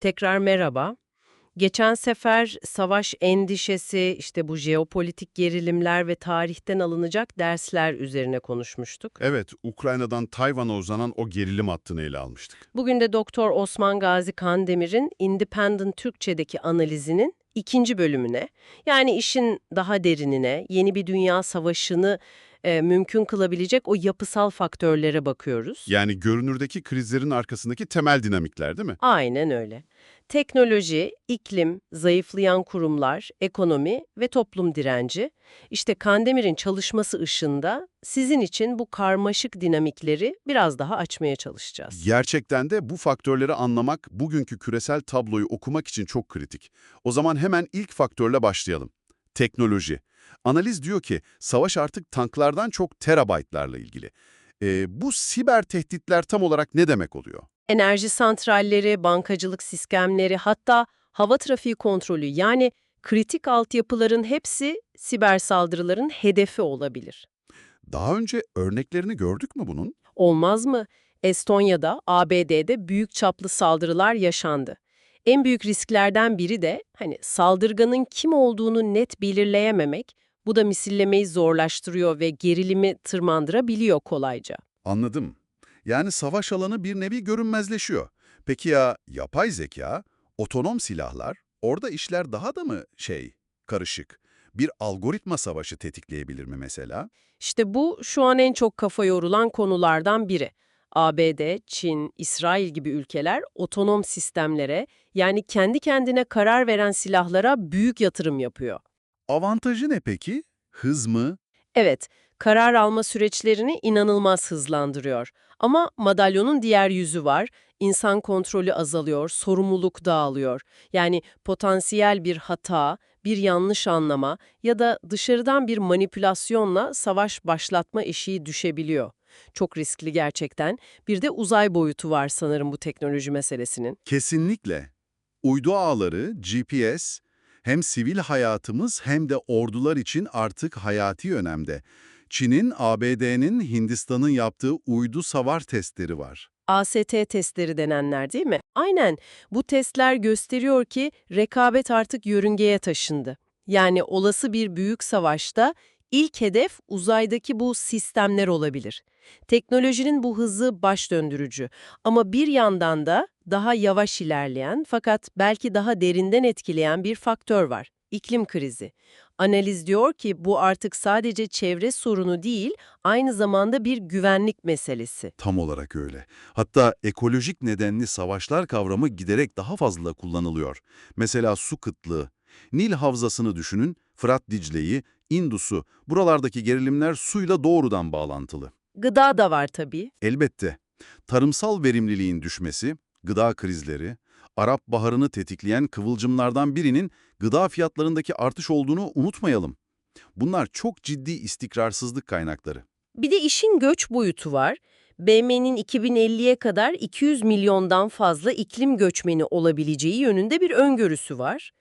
Tekrar merhaba. Geçen sefer savaş endişesi, işte bu jeopolitik gerilimler ve tarihten alınacak dersler üzerine konuşmuştuk. Evet, Ukrayna'dan Tayvan'a uzanan o gerilim hattını ele almıştık. Bugün de Doktor Osman Gazi Kandemir'in Independent Türkçe'deki analizinin ikinci bölümüne, yani işin daha derinine, yeni bir dünya savaşını e, mümkün kılabilecek o yapısal faktörlere bakıyoruz. Yani görünürdeki krizlerin arkasındaki temel dinamikler değil mi? Aynen öyle. Teknoloji, iklim, zayıflayan kurumlar, ekonomi ve toplum direnci. İşte Kandemir'in çalışması ışığında sizin için bu karmaşık dinamikleri biraz daha açmaya çalışacağız. Gerçekten de bu faktörleri anlamak bugünkü küresel tabloyu okumak için çok kritik. O zaman hemen ilk faktörle başlayalım. Teknoloji. Analiz diyor ki savaş artık tanklardan çok terabaytlarla ilgili. Ee, bu siber tehditler tam olarak ne demek oluyor? Enerji santralleri, bankacılık sistemleri, hatta hava trafiği kontrolü yani kritik altyapıların hepsi siber saldırıların hedefi olabilir. Daha önce örneklerini gördük mü bunun? Olmaz mı? Estonya'da, ABD'de büyük çaplı saldırılar yaşandı. En büyük risklerden biri de hani saldırganın kim olduğunu net belirleyememek, bu da misillemeyi zorlaştırıyor ve gerilimi tırmandırabiliyor kolayca. Anladım. Yani savaş alanı bir nevi görünmezleşiyor. Peki ya yapay zeka, otonom silahlar, orada işler daha da mı şey, karışık? Bir algoritma savaşı tetikleyebilir mi mesela? İşte bu şu an en çok kafa yorulan konulardan biri. ABD, Çin, İsrail gibi ülkeler otonom sistemlere yani kendi kendine karar veren silahlara büyük yatırım yapıyor. Avantajı ne peki? Hız mı? Evet, karar alma süreçlerini inanılmaz hızlandırıyor. Ama madalyonun diğer yüzü var. İnsan kontrolü azalıyor, sorumluluk dağılıyor. Yani potansiyel bir hata, bir yanlış anlama ya da dışarıdan bir manipülasyonla savaş başlatma eşiği düşebiliyor. Çok riskli gerçekten. Bir de uzay boyutu var sanırım bu teknoloji meselesinin. Kesinlikle. Uydu ağları, GPS, hem sivil hayatımız hem de ordular için artık hayati önemde. Çin'in, ABD'nin, Hindistan'ın yaptığı uydu savar testleri var. AST testleri denenler değil mi? Aynen. Bu testler gösteriyor ki rekabet artık yörüngeye taşındı. Yani olası bir büyük savaşta ilk hedef uzaydaki bu sistemler olabilir. Teknolojinin bu hızı baş döndürücü ama bir yandan da daha yavaş ilerleyen fakat belki daha derinden etkileyen bir faktör var. İklim krizi. Analiz diyor ki bu artık sadece çevre sorunu değil, aynı zamanda bir güvenlik meselesi. Tam olarak öyle. Hatta ekolojik nedenli savaşlar kavramı giderek daha fazla kullanılıyor. Mesela su kıtlığı. Nil havzasını düşünün, Fırat Dicle'yi, Indus'u. Buralardaki gerilimler suyla doğrudan bağlantılı. Gıda da var tabii. Elbette. Tarımsal verimliliğin düşmesi, gıda krizleri, Arap Baharı'nı tetikleyen kıvılcımlardan birinin gıda fiyatlarındaki artış olduğunu unutmayalım. Bunlar çok ciddi istikrarsızlık kaynakları. Bir de işin göç boyutu var. BM'nin 2050'ye kadar 200 milyondan fazla iklim göçmeni olabileceği yönünde bir öngörüsü var.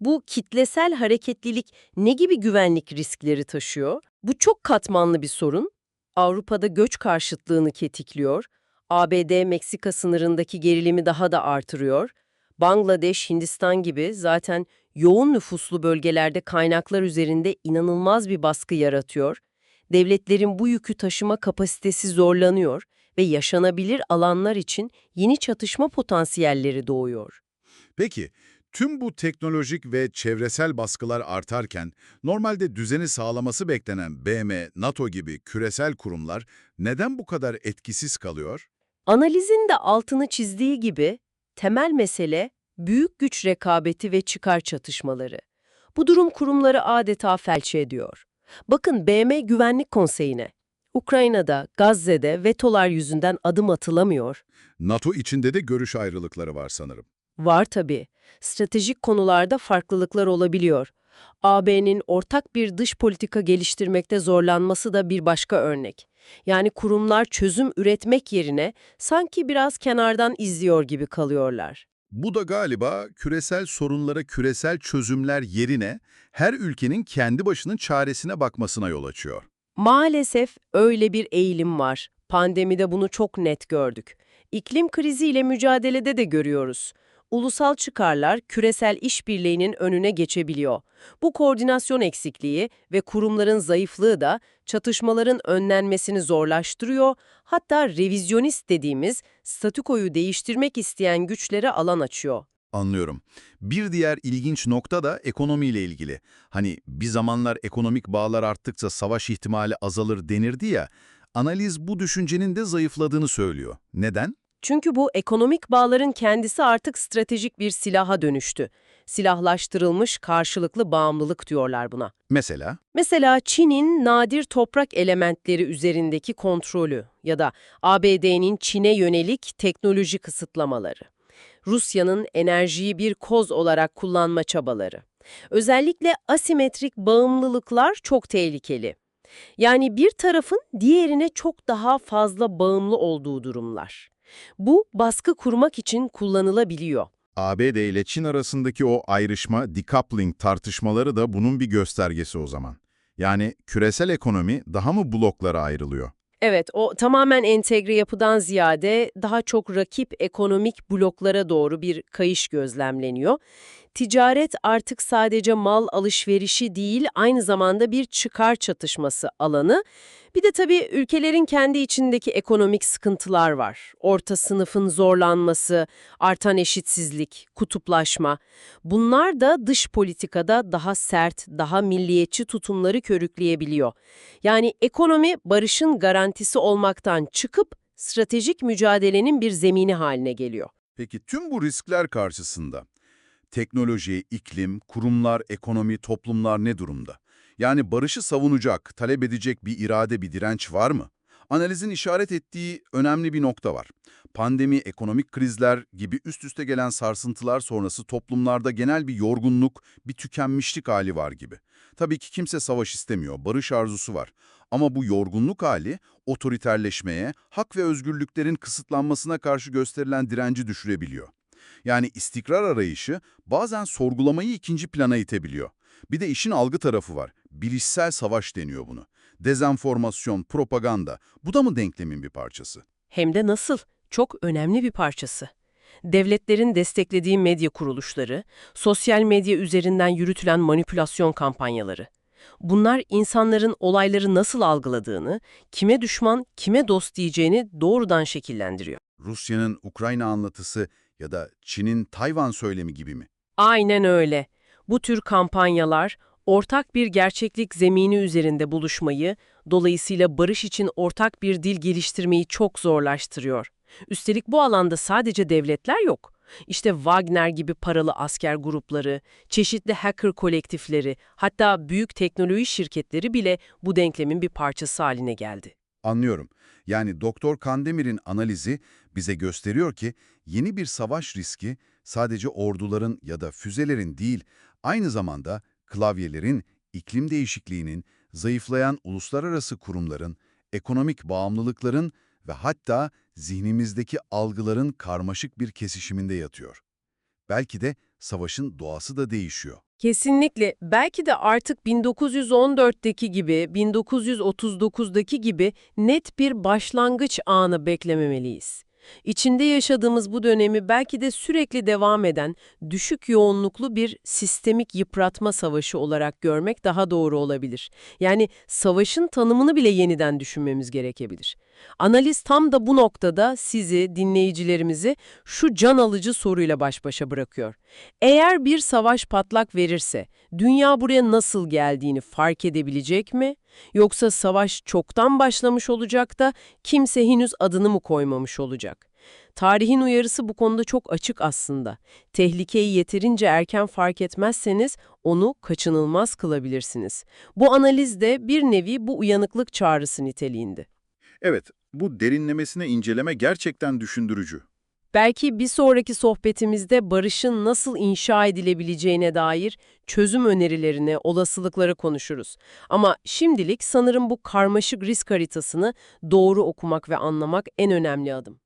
Bu kitlesel hareketlilik ne gibi güvenlik riskleri taşıyor? Bu çok katmanlı bir sorun. Avrupa'da göç karşıtlığını tetikliyor. ABD-Meksika sınırındaki gerilimi daha da artırıyor. Bangladeş, Hindistan gibi zaten yoğun nüfuslu bölgelerde kaynaklar üzerinde inanılmaz bir baskı yaratıyor. Devletlerin bu yükü taşıma kapasitesi zorlanıyor ve yaşanabilir alanlar için yeni çatışma potansiyelleri doğuyor. Peki, tüm bu teknolojik ve çevresel baskılar artarken normalde düzeni sağlaması beklenen BM, NATO gibi küresel kurumlar neden bu kadar etkisiz kalıyor? Analizin de altını çizdiği gibi temel mesele büyük güç rekabeti ve çıkar çatışmaları. Bu durum kurumları adeta felç ediyor. Bakın BM Güvenlik Konseyi'ne. Ukrayna'da, Gazze'de vetolar yüzünden adım atılamıyor. NATO içinde de görüş ayrılıkları var sanırım. Var tabii. Stratejik konularda farklılıklar olabiliyor. AB'nin ortak bir dış politika geliştirmekte zorlanması da bir başka örnek. Yani kurumlar çözüm üretmek yerine sanki biraz kenardan izliyor gibi kalıyorlar. Bu da galiba küresel sorunlara küresel çözümler yerine her ülkenin kendi başının çaresine bakmasına yol açıyor. Maalesef öyle bir eğilim var. Pandemide bunu çok net gördük. İklim kriziyle mücadelede de görüyoruz. Ulusal çıkarlar küresel işbirliğinin önüne geçebiliyor. Bu koordinasyon eksikliği ve kurumların zayıflığı da çatışmaların önlenmesini zorlaştırıyor, hatta revizyonist dediğimiz statükoyu değiştirmek isteyen güçlere alan açıyor. Anlıyorum. Bir diğer ilginç nokta da ekonomiyle ilgili. Hani bir zamanlar ekonomik bağlar arttıkça savaş ihtimali azalır denirdi ya, analiz bu düşüncenin de zayıfladığını söylüyor. Neden? Çünkü bu ekonomik bağların kendisi artık stratejik bir silaha dönüştü. Silahlaştırılmış karşılıklı bağımlılık diyorlar buna. Mesela? Mesela Çin'in nadir toprak elementleri üzerindeki kontrolü ya da ABD'nin Çin'e yönelik teknoloji kısıtlamaları. Rusya'nın enerjiyi bir koz olarak kullanma çabaları. Özellikle asimetrik bağımlılıklar çok tehlikeli. Yani bir tarafın diğerine çok daha fazla bağımlı olduğu durumlar. Bu baskı kurmak için kullanılabiliyor. ABD ile Çin arasındaki o ayrışma, decoupling tartışmaları da bunun bir göstergesi o zaman. Yani küresel ekonomi daha mı bloklara ayrılıyor? Evet, o tamamen entegre yapıdan ziyade daha çok rakip ekonomik bloklara doğru bir kayış gözlemleniyor. Ticaret artık sadece mal alışverişi değil, aynı zamanda bir çıkar çatışması alanı. Bir de tabii ülkelerin kendi içindeki ekonomik sıkıntılar var. Orta sınıfın zorlanması, artan eşitsizlik, kutuplaşma. Bunlar da dış politikada daha sert, daha milliyetçi tutumları körükleyebiliyor. Yani ekonomi barışın garantisi olmaktan çıkıp stratejik mücadelenin bir zemini haline geliyor. Peki tüm bu riskler karşısında teknoloji, iklim, kurumlar, ekonomi, toplumlar ne durumda? Yani barışı savunacak, talep edecek bir irade, bir direnç var mı? Analizin işaret ettiği önemli bir nokta var. Pandemi, ekonomik krizler gibi üst üste gelen sarsıntılar sonrası toplumlarda genel bir yorgunluk, bir tükenmişlik hali var gibi. Tabii ki kimse savaş istemiyor, barış arzusu var. Ama bu yorgunluk hali otoriterleşmeye, hak ve özgürlüklerin kısıtlanmasına karşı gösterilen direnci düşürebiliyor. Yani istikrar arayışı bazen sorgulamayı ikinci plana itebiliyor. Bir de işin algı tarafı var. Bilişsel savaş deniyor bunu. Dezenformasyon, propaganda. Bu da mı denklemin bir parçası? Hem de nasıl? Çok önemli bir parçası. Devletlerin desteklediği medya kuruluşları, sosyal medya üzerinden yürütülen manipülasyon kampanyaları. Bunlar insanların olayları nasıl algıladığını, kime düşman, kime dost diyeceğini doğrudan şekillendiriyor. Rusya'nın Ukrayna anlatısı ya da Çin'in Tayvan söylemi gibi mi? Aynen öyle. Bu tür kampanyalar ortak bir gerçeklik zemini üzerinde buluşmayı, dolayısıyla barış için ortak bir dil geliştirmeyi çok zorlaştırıyor. Üstelik bu alanda sadece devletler yok. İşte Wagner gibi paralı asker grupları, çeşitli hacker kolektifleri, hatta büyük teknoloji şirketleri bile bu denklemin bir parçası haline geldi. Anlıyorum. Yani Doktor Kandemir'in analizi bize gösteriyor ki yeni bir savaş riski sadece orduların ya da füzelerin değil, aynı zamanda klavyelerin, iklim değişikliğinin, zayıflayan uluslararası kurumların, ekonomik bağımlılıkların ve hatta zihnimizdeki algıların karmaşık bir kesişiminde yatıyor. Belki de savaşın doğası da değişiyor. Kesinlikle. Belki de artık 1914'teki gibi, 1939'daki gibi net bir başlangıç anı beklememeliyiz. İçinde yaşadığımız bu dönemi belki de sürekli devam eden, düşük yoğunluklu bir sistemik yıpratma savaşı olarak görmek daha doğru olabilir. Yani savaşın tanımını bile yeniden düşünmemiz gerekebilir. Analiz tam da bu noktada sizi, dinleyicilerimizi şu can alıcı soruyla baş başa bırakıyor. Eğer bir savaş patlak verirse, dünya buraya nasıl geldiğini fark edebilecek mi? Yoksa savaş çoktan başlamış olacak da kimse henüz adını mı koymamış olacak? Tarihin uyarısı bu konuda çok açık aslında. Tehlikeyi yeterince erken fark etmezseniz onu kaçınılmaz kılabilirsiniz. Bu analiz de bir nevi bu uyanıklık çağrısı niteliğinde. Evet, bu derinlemesine inceleme gerçekten düşündürücü. Belki bir sonraki sohbetimizde barışın nasıl inşa edilebileceğine dair çözüm önerilerini, olasılıkları konuşuruz. Ama şimdilik sanırım bu karmaşık risk haritasını doğru okumak ve anlamak en önemli adım.